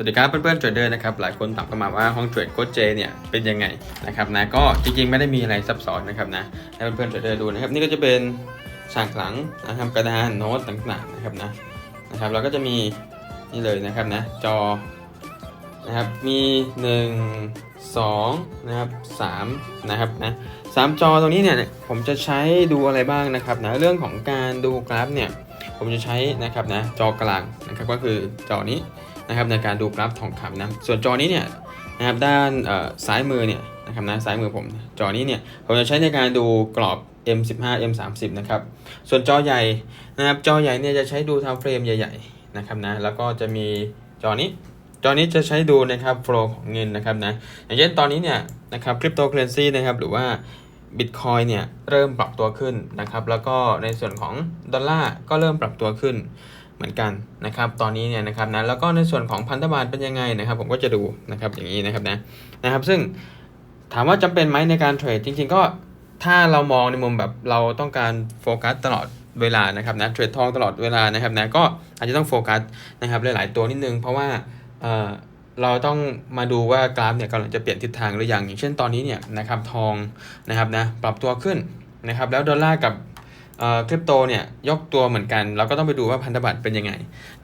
สวัสดีครับเพื่อนๆเทรดเดอร์นะครับหลายคนถามเข้ามาว่าห้องเทรดโค้ชเจเนี่ยเป็นยังไงนะครับนะก็จริงๆไม่ได้มีอะไรซับซ้อนนะครับนะให้เพื่อนๆเทรดเดอร์ดูนะครับนี่ก็จะเป็นฉากหลังนะครับกระดานโน้ตต่างๆนะครับนะนะครับเราก็จะมีนี่เลยนะครับนะจอนะครับมี 1 2นะครับ3นะครับนะสามจอตรงนี้เนี่ยผมจะใช้ดูอะไรบ้างนะครับนะเรื่องของการดูกราฟเนี่ยผมจะใช้นะครับนะจอกลางนะครับก็คือจอนี้ นะครับในการดูกราฟทองคำนะส่วนจอนี้เนี่ยนะครับด้านซ้ายมือเนี่ยนะครับนะซ้ายมือผมจอนี้เนี่ยผมจะใช้ในการดูกรอบ M15 M30 นะครับส่วนจอใหญ่นะครับจอใหญ่เนี่ยจะใช้ดูทำเฟรมใหญ่ๆนะครับนะแล้วก็จะมีจอนี้จอนี้จะใช้ดูนะครับโฟลของเงินนะครับนะอย่างเช่นตอนนี้เนี่ยนะครับคริปโตเคอเรนซีนะครับหรือว่า Bitcoin เนี่ยเริ่มปรับตัวขึ้นนะครับแล้วก็ในส่วนของดอลลาร์ก็เริ่มปรับตัวขึ้น เหมือนกันนะครับตอนนี้เนี่ยนะครับนะแล้วก็ในส่วนของพันธบัตรเป็นยังไงนะครับ ผมก็จะดูนะครับอย่างนี้นะครับนะนะครับ ซึ่งถามว่าจำเป็นไหมในการเทรดจริง ๆ ก็ถ้าเรามองในมุมแบบเราต้องการโฟกัสตลอดเวลานะครับนะเทรดทองตลอดเวลานะครับนะก็อาจจะต้องโฟกัสนะครับหลาย ๆ ตัวนิดนึง เพราะว่าเอ่อเราต้องมาดูว่ากราฟเนี่ยกำลังจะเปลี่ยนทิศทางหรือยังอย่างเช่นตอนนี้เนี่ยนะครับทองนะครับนะปรับตัวขึ้นนะครับแล้วดอลลาร์กับ คริปโตเนี่ยยกตัวเหมือนกัน เราก็ต้องไปดูว่าพันธบัตรเป็นยังไง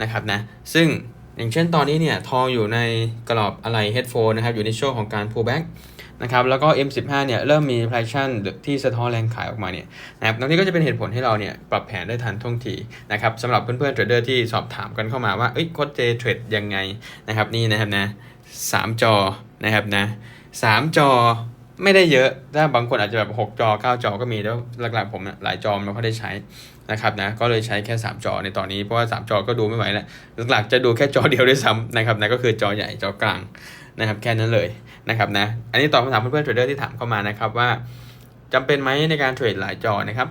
นะครับนะซึ่งอย่างเช่นตอนนี้เนี่ยทองอยู่ในกรอบอะไร headphone นะครับอยู่ในช่วงของการ pullback นะครับแล้วก็ M15 เนี่ยเริ่มมี pricing ที่สะท้อนแรงขายออกมาเนี่ยนะครับตรงนี้ก็จะเป็นเหตุผลให้เราเนี่ยปรับแผนได้ทันท่วงทีนะครับสำหรับเพื่อนๆเทรดเดอร์ที่สอบถามกันเข้ามาว่าเอ้ยโค้ดเจเทรดยังไงนะครับนี่นะครับนะสามจอนะครับนะสามจอ ไม่ได้เยอะถ้าบางคนอาจจะแบบ 6 จอ 9 จอก็มีแล้วหลักๆผมนะหลายจอไม่ค่อยได้ใช้นะครับนะก็เลยใช้แค่ 3 จอในตอนนี้เพราะว่า 3 จอก็ดูไม่ไหวแล้วหลักๆจะดูแค่จอเดียวด้วยซ้ำนะครับนะก็คือจอใหญ่จอกลางนะครับแค่นั้นเลยนะครับนะอันนี้ตอบคำถามเพื่อนๆเทรดเดอร์ที่ถามเข้ามานะครับว่าจำเป็นไหมในการเทรดหลายจอนะครับ